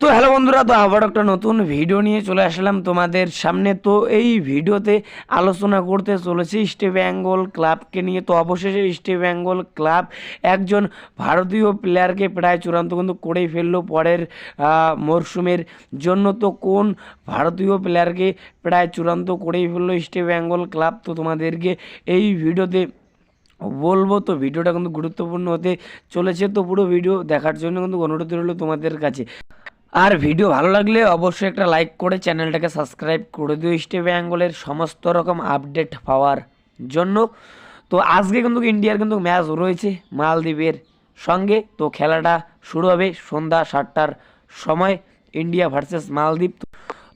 তো হ্যালো বন্ধুরা, তো আবার একটা নতুন ভিডিও নিয়ে চলে আসলাম তোমাদের সামনে। তো এই ভিডিওতে আলোচনা করতে চলেছি ইস্ট বেঙ্গল ক্লাবকে নিয়ে। তো অবশেষে ইস্ট বেঙ্গল ক্লাব একজন ভারতীয় প্লেয়ারকে প্রায় চূড়ান্ত কিন্তু করেই ফেলল পরের মরশুমের জন্য। তো কোন ভারতীয় প্লেয়ারকে প্রায় চূড়ান্ত করেই ফেলল ইস্ট বেঙ্গল ক্লাব? তো তোমাদেরকে এই ভিডিওতে বলব। তো ভিডিওটা কিন্তু গুরুত্বপূর্ণ হতে চলেছে। তো পুরো ভিডিও দেখার জন্য কিন্তু অনুরোধ রইল তোমাদের কাছে। আর ভিডিও ভালো লাগলে অবশ্যই একটা লাইক করে চ্যানেলটাকে সাবস্ক্রাইব করে দিও স্টে বেঙ্গলের সমস্ত রকম আপডেট পাওয়ার জন্য। তো আজকে কিন্তু ইন্ডিয়ার কিন্তু ম্যাচ রয়েছে মালদ্বীপের সঙ্গে। তো খেলাটা শুরু হবে সন্ধ্যা সাতটার সময় ইন্ডিয়া ভার্সেস মালদ্বীপ।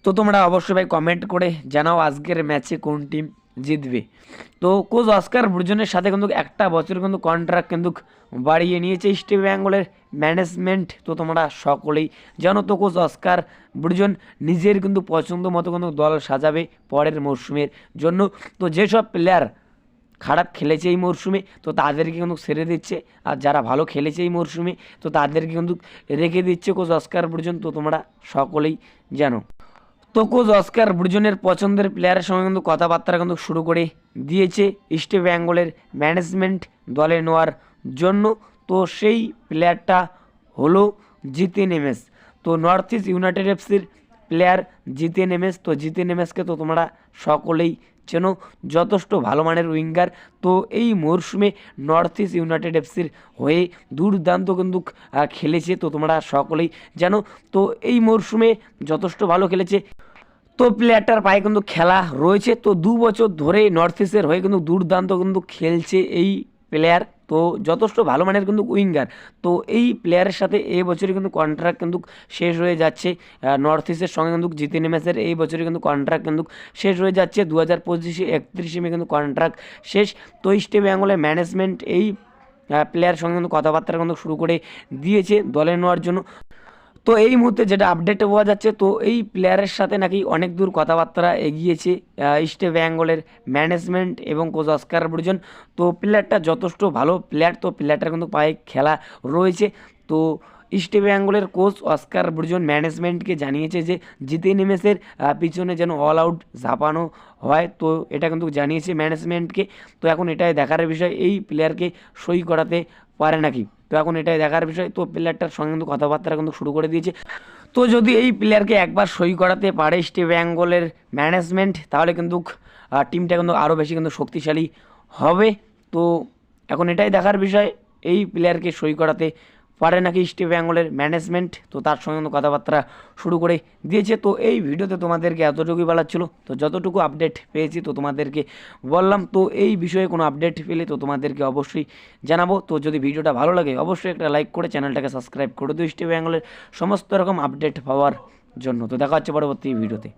তো তোমরা অবশ্যই ভাই কমেন্ট করে জানাও আজকের ম্যাচে কোন টিম জিতবে। তো কোচ অস্কার ব্রুজনের সাথে কিন্তু একটা বছর কিন্তু কন্ট্রাক্ট কিন্তু বাড়িয়ে নিয়েছে ইস্ট বেঙ্গলের ম্যানেজমেন্ট তো তোমরা সকলেই জানো তো কোচ অস্কার ব্রুজন নিজের কিন্তু পছন্দ মতো কিন্তু দল সাজাবে পরের মরশুমের জন্য। তো যেসব প্লেয়ার খারাপ খেলেছে এই মরশুমে, তো তাদেরকে কিন্তু ছেড়ে দিচ্ছে। আর যারা ভালো খেলেছে এই মরশুমে, তো তাদেরকে কিন্তু রেখে দিচ্ছে কোচ অস্কার ব্রুজন। তো তোমরা সকলেই জানো। তো কোচ অস্কার ব্রুজনের পছন্দের প্লেয়ারের সঙ্গে কিন্তু কথাবার্তা কিন্তু শুরু করে দিয়েছে ইস্ট বেঙ্গলের ম্যানেজমেন্ট দলে নেওয়ার জন্য। তো সেই প্লেয়ারটা হলো জিতেন এমএস। তো নর্থ ইস্ট ইউনাইটেড এফসির প্লেয়ার জিতেন এমএস। তো জিতেন এমএসকে তো তোমরা সকলেই চেনো যথেষ্ট ভালো মানের উইঙ্গার। তো এই মরশুমে নর্থ ইস্ট ইউনাইটেড এফসির হয়ে দুর্দান্ত কিন্তু খেলেছে। তো তোমরা সকলেই জানো, তো এই মরশুমে যথেষ্ট ভালো খেলেছে। তো প্লেয়ারটার পায়ে কিন্তু খেলা রয়েছে। তো দু বছর ধরে নর্থ ইস্টের হয়ে কিন্তু দুর্দান্ত কিন্তু খেলছে এই প্লেয়ার। তো যথেষ্ট ভালো মানের কিন্তু উইঙ্গার। তো এই প্লেয়ারের সাথে এই বছরই কিন্তু কন্ট্রাক্ট কিন্তু শেষ হয়ে যাচ্ছে। নর্থ ইস্টের সঙ্গে কিন্তু জিতে নেমেছে। এই বছরে কিন্তু কন্ট্রাক্ট কিন্তু শেষ হয়ে যাচ্ছে। দু হাজার পঁচিশে একত্রিশে মে কিন্তু কন্ট্রাক্ট শেষ। তো ইস্টে বেঙ্গলের ম্যানেজমেন্ট এই প্লেয়ার সঙ্গে কিন্তু কথাবার্তা কিন্তু শুরু করে দিয়েছে দলে নেওয়ার জন্য। তো এই মুহূর্তে যেটা আপডেট পাওয়া যাচ্ছে, তো এই প্লেয়ারের সাথে নাকি অনেক দূর কথাবার্তা এগিয়েছে ইস্ট বেঙ্গলের ম্যানেজমেন্ট এবং কোচ অস্কার ব্রুজন তো প্লেয়ারটা যথেষ্ট ভালো প্লেয়ার তো প্লেয়ারটার কিন্তু পায়ে খেলা রয়েছে। তো ইস্ট বেঙ্গলের কোচ অস্কার ব্রুজন ম্যানেজমেন্টকে জানিয়েছে যে, জিতে নিমেষের পিছনে যেন অল আউট ঝাপানো হয়, তো এটা কিন্তু জানিয়েছে ম্যানেজমেন্টকে তো এখন এটাই দেখার বিষয়, এই প্লেয়ারকে সই করাতে পারে নাকি? তো এখন এটাই দেখার বিষয়। তো প্লেয়ারটার সঙ্গে কিন্তু কথাবার্তা কিন্তু শুরু করে দিয়েছে। তো যদি এই প্লেয়ারকে একবার সই করাতে পারে স্টে বেঙ্গলের ম্যানেজমেন্ট তাহলে কিন্তু টিমটা কিন্তু আরও বেশি কিন্তু শক্তিশালী হবে। তো এখন এটাই দেখার বিষয়, এই প্লেয়ারকে সই করাতে পারে নাকি ইস্ট বেঙ্গলের ম্যানেজমেন্ট? তো তার সঙ্গে কথাবার্তা শুরু করে দিয়েছে। তো এই ভিডিওতে তোমাদেরকে এতটুকুই বলার ছিল। তো যতটুকু আপডেট পেয়েছি তো তোমাদেরকে বললাম। তো এই বিষয়ে কোনো আপডেট পেলে তো তোমাদেরকে অবশ্যই জানাব। তো যদি ভিডিওটা ভালো লাগে, অবশ্যই একটা লাইক করে চ্যানেলটাকে সাবস্ক্রাইব করে দিও। ইস্ট বেঙ্গলের সমস্ত রকম আপডেট পাওয়ার জন্য। তো দেখা হচ্ছে পরবর্তী ভিডিওতে।